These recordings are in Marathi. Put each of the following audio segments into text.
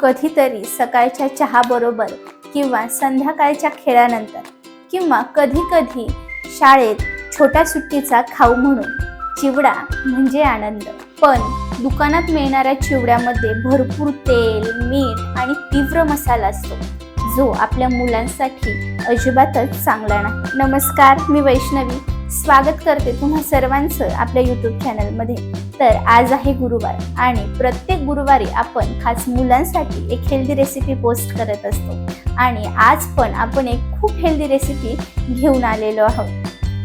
कधीतरी सकाळच्या चहाबरोबर किंवा संध्याकाळच्या खेळानंतर किंवा कधी कधी शाळेत छोट्या सुट्टीचा खाऊ म्हणून. चिवडा म्हणजे आनंद. पण दुकानात मिळणाऱ्या चिवड्यामध्ये भरपूर तेल मीठ आणि तीव्र मसाला असतो. जो आपल्या मुलांसाठी अजिबातच चांगला नाही. नमस्कार मी वैष्णवी. स्वागत करते तुम्हा सर्वांचं आपल्या यूट्यूब चॅनलमध्ये तर आज आहे गुरुवार आणि प्रत्येक गुरुवारी आपण खास मुलांसाठी एक हेल्दी रेसिपी पोस्ट करत असतो. आणि आज पण आपण एक खूप हेल्दी रेसिपी घेऊन आलेलो आहोत.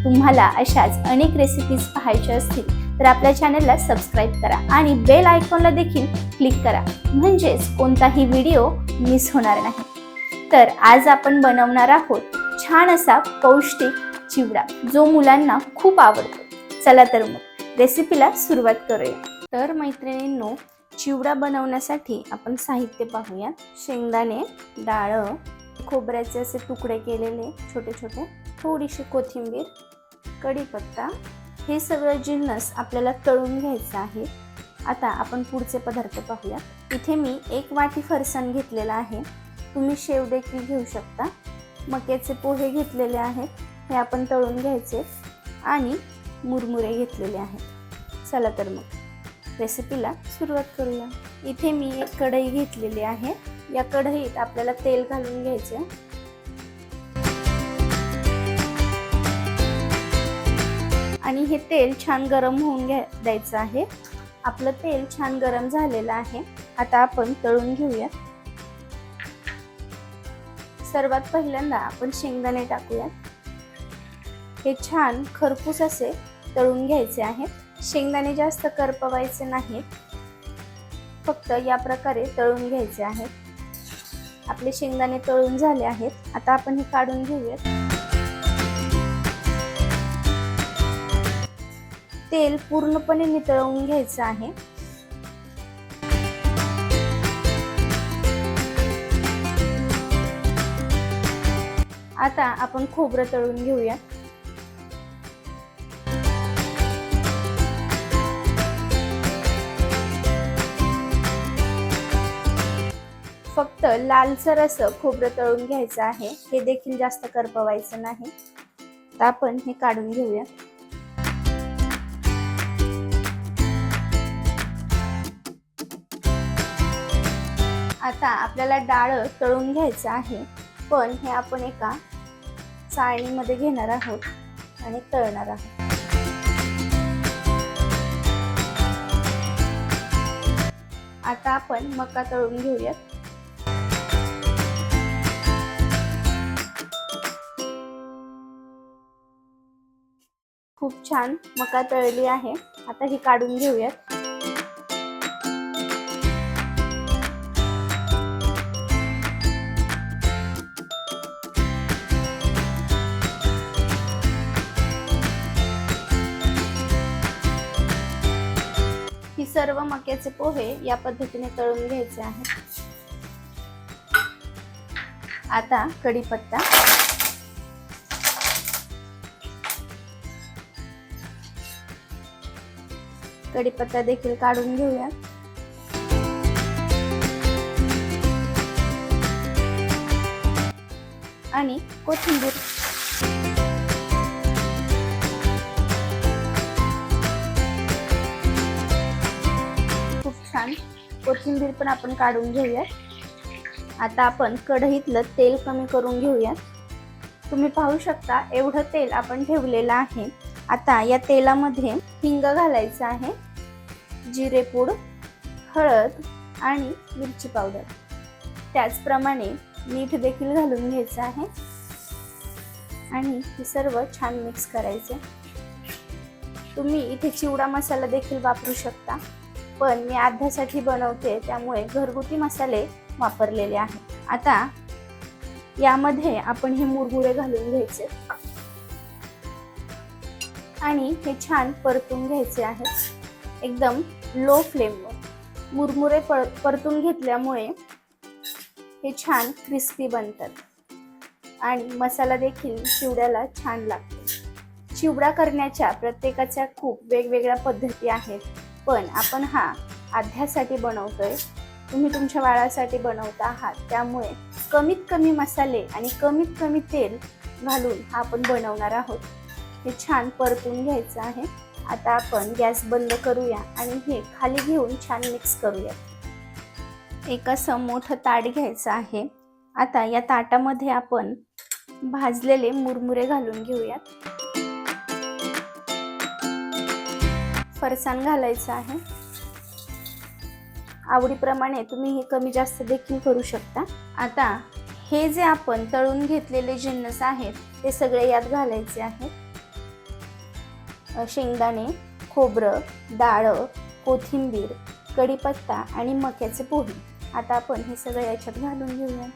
तुम्हाला अशाच अनेक रेसिपीज पाहायच्या असतील तर आपल्या चॅनलला सबस्क्राईब करा आणि बेल आयकॉनला देखील क्लिक करा. म्हणजेच कोणताही व्हिडिओ मिस होणार नाही. तर आज आपण बनवणार आहोत छान असा पौष्टिक चिवडा जो मुलांना खूप आवडतो. चला तर मग. रेसिपीला सुरुवात करूया. तर मैत्रिणींनो चिवडा बनवण्यासाठी आपण साहित्य पाहूया शेंगदाणे डाळ खोबऱ्याचे असे तुकडे केलेले छोटे छोटे थोडीशी कोथिंबीर कढीपत्ता. हे सगळं जिन्नस आपल्याला तळून घ्यायचं आहे. आता आपण पुढचे पदार्थ पाहूया इथे मी एक वाटी फरसाण घेतलेला आहे. तुम्ही शेव देखील घेऊ शकता. मक्याचे पोहे घेतलेले आहेत. हे आपण तळून घ्यायचे. आणि मुरमुरे घेतलेले आहेत. चला तर मग रेसिपीला सुरुवात करूया. इथे मी एक कढई घेतलेली आहे. या कढईत आपल्याला तेल घालून घ्यायचे आणि हे तेल छान गरम होऊन घ्या द्यायचं आहे. आपलं तेल छान गरम झालेलं आहे. आता आपण तळून घेऊया. सर्वात पहिल्यांदा आपण शेंगदाणे टाकूया हे छान खरपूस असे तळून घ्यायचे आहेत शेंगदाणे जास्त करपवायचे नाहीत. फक्त या प्रकारे तळून घ्यायचे आहेत आपले शेंगदाणे तळून झाले आहेत. आता आपण हे काढून घेऊयात. तेल पूर्णपणे नितळवून घ्यायचं आहे. आता आपण खोबरं तळून घेऊया फक्त लालसर असं खोबरं तळून घ्यायचं आहे. हे देखील जास्त करपवायचं नाही. तर आपण हे काढून घेऊया. आता आपल्याला डाळ तळून घ्यायचं आहे. पण हे आपण एका चाळणीमध्ये घेणार आहोत आणि तळणार आहोत. आता आपण मका तळून घेऊयात. खूप छान मका तळली आहे. आता ही काढून घेऊयात. ही सर्व मक्याचे पोहे या पद्धतीने तळून घ्यायचे आहेत. आता कढीपत्ता. कढीपत्ता देखील काढून घेऊया. आणि कोथिंबीर. खूप छान. कोथिंबीर पण आपण काढून घेऊया आता आपण कढईतलं तेल कमी करून घेऊया तुम्ही पाहू शकता एवढं तेल आपण ठेवलेलं आहे. आता या तेलामध्ये हिंग घालायचं आहे जिरेपूड हळद आणि मिरची पावडर. त्याचप्रमाणे मीठ देखील घालून घ्यायचं आहे. आणि हे सर्व छान मिक्स करायचे. तुम्ही इथे चिवडा मसाला देखील वापरू शकता पण मी आध्यासाठी बनवते त्यामुळे घरगुती मसाले वापरलेले आहेत. आता यामध्ये आपण हे मुरमुरे घालून घ्यायचे. आणि हे छान परतून घ्यायचे आहेत एकदम लो फ्लेमवर मुरमुरे पर परतून घेतल्यामुळे हे छान क्रिस्पी बनतात. आणि मसाला देखील चिवड्याला छान लागतो. चिवडा करण्याच्या प्रत्येकाच्या खूप वेगवेगळ्या पद्धती आहेत. पण आपण हा आध्यासाठी बनवतोय. तुम्ही तुमच्या बाळासाठी बनवता आहात. त्यामुळे कमीत कमी मसाले आणि कमीत कमी तेल घालून हा आपण बनवणार आहोत. हे छान परतून घ्यायचं आहे. आता आपण गॅस बंद करूया आणि हे खाली घेऊन छान मिक्स करूया एक असं मोठं ताट घ्यायचं आहे. आता या ताटामध्ये आपण भाजलेले मुरमुरे घालून घेऊयात. फरसाण घालायचं आहे. आवडीप्रमाणे तुम्ही हे कमी जास्त देखील करू शकता. आता हे जे आपण तळून घेतलेले जिन्नस आहेत ते सगळे यात घालायचे आहेत. शेंगदाणे खोबरं डाळं कोथिंबीर कढीपत्ता आणि मक्याचे पोहे. आता आपण हे सगळं याच्यात घालून घेऊया.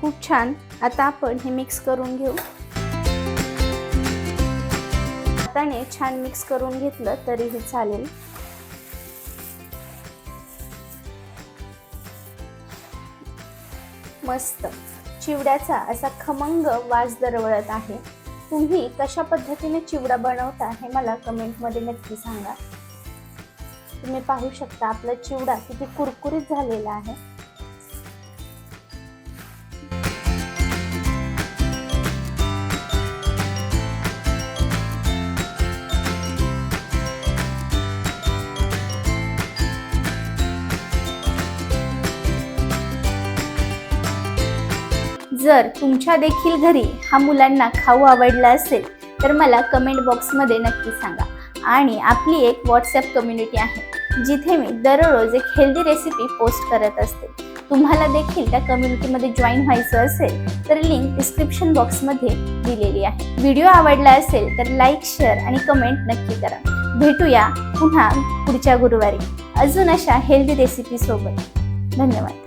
खूप छान. आता आपण हे मिक्स करून घेऊ. हाताने छान मिक्स करून घेतलं तरीही चालेल. मस्त. चिवड्याचा असा खमंग वास दरवळत आहे. तुम्ही कशा पद्धतीने चिवडा बनवता हे मला कमेंटमध्ये नक्की सांगा. तुम्ही पाहू शकता आपला चिवडा किती कुरकुरीत झालेला आहे. जर तुमच्या देखील घरी हा मुलांना खाऊ आवडला असेल तर मला कमेंट बॉक्समध्ये नक्की सांगा. आणि आपली एक व्हॉट्सॲप कम्युनिटी आहे जिथे मी दररोज एक हेल्दी रेसिपी पोस्ट करत असते. तुम्हाला देखील त्या कम्युनिटीमध्ये जॉईन व्हायचं असेल तर लिंक डिस्क्रिप्शन बॉक्समध्ये दिलेली आहे. व्हिडिओ आवडला असेल तर लाईक शेअर आणि कमेंट नक्की करा. भेटूया पुन्हा पुढच्या गुरुवारी. अजून अशा हेल्दी रेसिपीसोबत धन्यवाद.